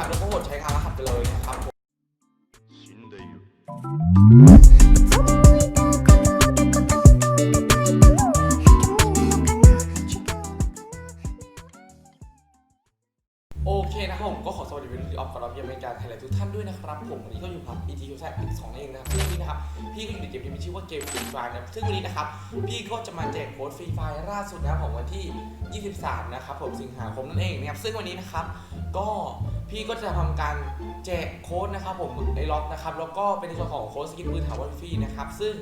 ครับแล้วก็กดใช้คารหัสไปเลยนะครับผมโอเคนะครับผมก็ขอสวัสดีเป็นอนออฟกับเราเพียงเป็นการไทยแลนด์ทุกท่านด้วยนะครับผมวันนี้ก็อยู่กับ ET u แท็กสองนั่นเองนะครับซึ่งวันนี้นะครับพี่ก็อยู่ในเกมที่มีชื่อว่าเกมฟรีไฟล์นะซึ่งวันนี้นะครับพี่ก็จะมาแจกโค้ดฟรีไฟล์ล่าสุดนะครับของวันที่ 23 นะครับผมสิงหาคมนั่นเองนะครับซึ่งวันนี้นะครับก็ พี่ก็จะทำการแจกโค้ดนะครับผมในล็อกนะครับ แล้วก็เป็นในส่วนของโค้ดสกินปืนถาวรฟรีนะครับ ซึ่ง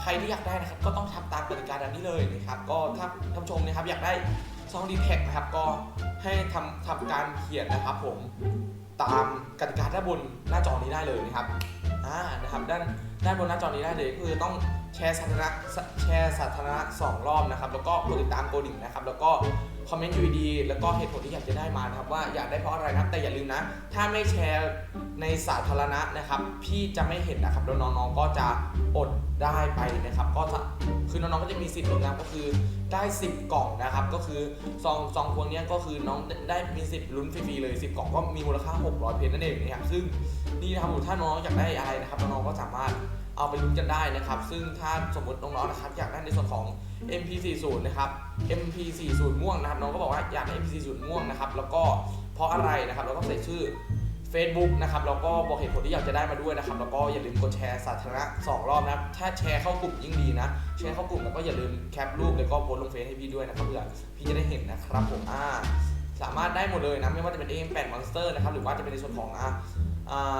ใครที่อยากได้นะครับ ก็ต้องทำตามกติกาดังนี้เลยนะครับ ก็ถ้าท่านชมนะครับอยากได้ซองดีแท็กนะครับ ก็ให้ทำทำการเขียนนะครับ ผมตามกติกาด้านบนหน้าจอนี้ได้เลยนะครับ อ่า นะครับ ด้านด้านบนหน้าจอนี้ได้เลยก็คือต้อง แชร์สาธารณะแชร์สาธารณะสองรอบนะครับ แล้วก็กดติดตามโกดิ่งนะครับ แล้วก็คอมเมนต์อยู่ดีๆแล้วก็เหตุผลที่อยากจะได้มานะครับ ว่าอยากได้เพราะอะไรนะครับ แต่อย่าลืมนะ ถ้าไม่แชร์ในสาธารณะนะครับ พี่จะไม่เห็นนะครับ แล้วน้องๆก็จะอดได้ไปนะครับ ก็จะคือน้องๆก็จะมีสิทธิ์ลุ้นนะก็คือได้ 10 กล่องนะครับ ก็คือซองซองพวงนี้ก็คือน้องได้มีสิทธิ์ลุ้นฟรีๆเลย 10 กล่องก็มีมูลค่า 600 เพชรนั่นเองนะครับซึ่งนี่นะครับถ้าน้องอยากได้อะไรนะครับน้องๆก็สามารถ เอาไปลุ้นกันได้นะครับ ซึ่งถ้าสมมติน้องๆนะครับอยากได้ในส่วนของ MP40 นะครับ MP40 ม่วงนะครับน้องก็บอกว่าอยากได้ MP40 ม่วงนะครับแล้วก็เพราะอะไรนะครับเราก็ใส่ชื่อ Facebook นะครับแล้วก็บอกเหตุผลที่อยากจะได้มาด้วยนะครับ แล้วก็อย่าลืมกดแชร์สาธารณะ2รอบนะครับถ้าแชร์เข้ากลุ่มยิ่งดีนะ แชร์เข้ากลุ่มแล้วก็อย่าลืมแคปรูปแล้วก็โพสลงเฟซให้พี่ด้วยนะครับเพื่อพี่จะได้เห็นนะครับผมอ่าสามารถได้หมดเลยนะไม่ว่าจะเป็น AM8 Monster นะครับหรือว่าจะเป็นในส่วนของอ่า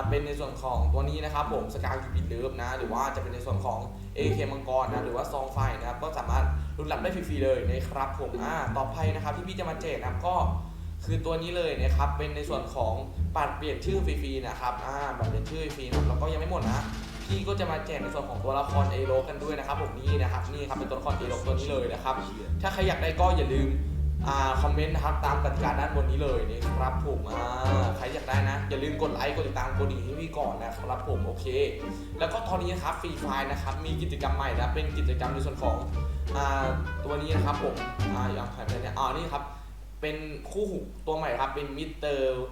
เป็นในส่วนของตัวนี้นะครับผมสกายคิวปิดเลิฟนะหรือว่าจะเป็นในส่วนของ AK มังกรนะหรือว่าซองไฟนะครับก็สามารถรุ่นรับได้ฟรีๆเลยนะครับผมอ่าต่อไปนะครับที่พี่จะมาแจกนะครับก็คือตัวนี้เลยนะครับเป็นในส่วนของปัดเปลี่ยนชื่อฟรีๆนะครับอ่าบัตรเปลี่ยนชื่อฟรีนะครับแล้วก็ยังไม่หมดนะพี่ก็จะมาแจกในส่วนของตัวละครเอโลกันด้วยนะครับผมนี่นะครับนี่ครับเป็นตัวละครเอโลตัวนี้เลยนะครับถ้าใครอยากได้ก็อย่าลืม คอมเมนต์นะครับตามกติกาด้านบนนี้เลยนี่ครับผมใครอยากได้นะ อย่าลืมกดไลค์กดติดตามกดดิ่งให้พี่ก่อนนะครับผมโอเค แล้วก็ตอนนี้นะครับฟรีไฟนะครับมีกิจกรรมใหม่นะเป็นกิจกรรมในส่วนของอตัวนี้นะครับผมอ่าอย่างใครไปเนี่ยอ่านี่ครับเป็นคู่หูตัวใหม่ครับเป็นมิสเตอร์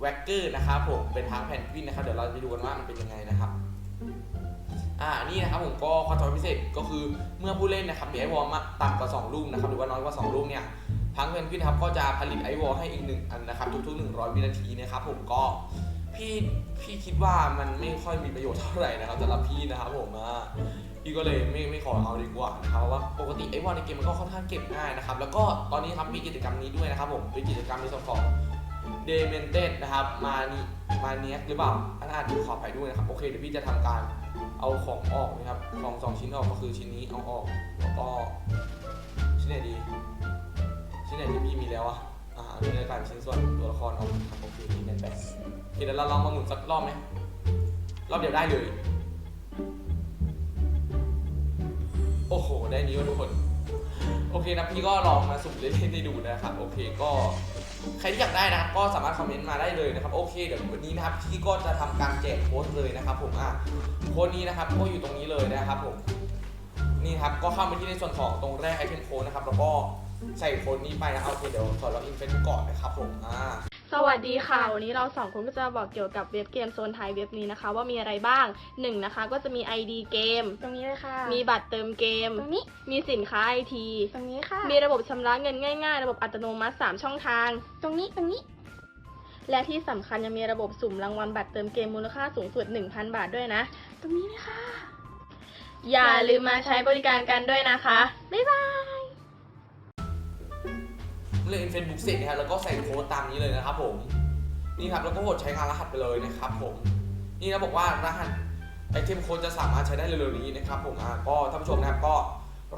แว็กเกอร์นะครับผมเป็นทางแผ่นวินนะครับเดี๋ยวเราไปดูกันว่ามันเป็นยังไงนะครับอ่านี่นะครับผมก็ความสามารถพิเศษก็คือเมื่อผู้เล่นนะครับมีไอวอลมาต่ำกว่า2ลูกนะครับหรือว่าน้อยกว่า 2 ลูกเนี่ย ทางเพนกวินครับก็จะผลิตไอวอลให้อีกหนึ่งอันนะครับทุกๆ 100 วินาทีนะครับผมก็พี่พี่คิดว่ามันไม่ค่อยมีประโยชน์เท่าไหร่นะครับสำหรับพี่นะครับผมพี่ก็เลยไม่ไม่ขอเอาดีกว่านะครับว่าปกติไอวอลในเกมมันก็ค่อนข้างเก็บง่ายนะครับแล้วก็ตอนนี้ครับมีกิจกรรมนี้ด้วยนะครับผมเป็นกิจกรรมในส่วนของเดเมนเต็นะครับมานีมาเนียหรือเปล่าอันอ่านดูขอไปด้วยนะครับโอเคเดี๋ยวพี่จะทำการเอาของออกนะครับของสองชิ้นออกก็คือชิ้นนี้เอาออกแล้วก็ชิ้นไหนดี ชิ้นไหนที่พี่มีแล้วอะอ่าอันนี้เลยกายเป็นชิ้นส่วนตัวละครออกครับโอเคนี่แน่นไปโอเคเดี๋ยวเราลองมาหมุนสักรอบไหมรอบเดียวได้เลย โอ้โห ได้นี้วะทุกคน โอเคนะพี่ก็ลองมาสุ่มเล่นๆให้ดูนะครับ โอเคก็ใครที่อยากได้นะครับก็สามารถคอมเมนต์มาได้เลยนะครับโอเคเดี๋ยววันนี้นะครับพี่ก็จะทำการแจกโค้ดเลยนะครับผมอะโค้ดนี้นะครับก็อยู่ตรงนี้เลยนะครับผมนี่ครับก็เข้าไปที่ในส่วนของตรงแรกไอเทมโค้ดนะครับแล้วก็ ใส่โค้ดนี้ไปนะครับโอเคเดี๋ยวขอล็อกอินเฟซก่อนนะครับผมอ่าสวัสดีค่ะ วันนี้เราสองคนก็จะมาบอกเกี่ยวกับเว็บเกมโซนไทยเว็บนี้นะคะ ว่ามีอะไรบ้างหนึ่งนะคะ ก็จะมี ID เกม ตรงนี้เลยค่ะ มีบัตรเติมเกม ตรงนี้ มีสินค้าไอที ตรงนี้ค่ะ มีระบบชำระเงินง่ายๆ ระบบอัตโนมัติ 3 ช่องทาง ตรงนี้ตรงนี้ และที่สำคัญยังมีระบบสุ่มรางวัลบัตรเติมเกมมูลค่าสูงสุด 1,000 บาทด้วยนะ ตรงนี้เลยค่ะ อย่าลืมมาใช้บริการกันด้วยนะคะบ๊ายบาย เล่นเฟซบุ๊กเสร็จนะครับแล้วก็ใส่โค้ดตามนี้เลยนะครับผมนี่ครับแล้วก็กดใช้งานรหัสไปเลยนะครับผมนี่นะบอกว่ารหัสไอเทมโค้ดจะสามารถใช้ได้เร็วๆนี้นะครับผมอะก็ท่านผู้ชมนะครับก็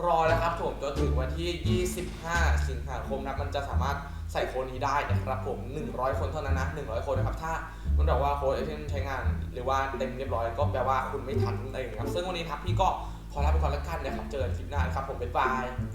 รอแล้วครับผมจนถึงวันที่ 25 สิงหาคมนะครับมันจะสามารถใส่โค้ดนี้ได้นะครับผม 100 คนเท่านั้นนะ 100 คนนะครับ ถ้ามันบอกว่าโค้ดไอเทมใช้งาน หรือว่าเต็มเรียบร้อยก็แปลว่าคุณไม่ทันนั่นเองครับ ซึ่งวันนี้ครับพี่ก็ขอลาไปก่อนแล้วกันนะครับ เจอกันคลิปหน้านะครับผม บ๊ายบาย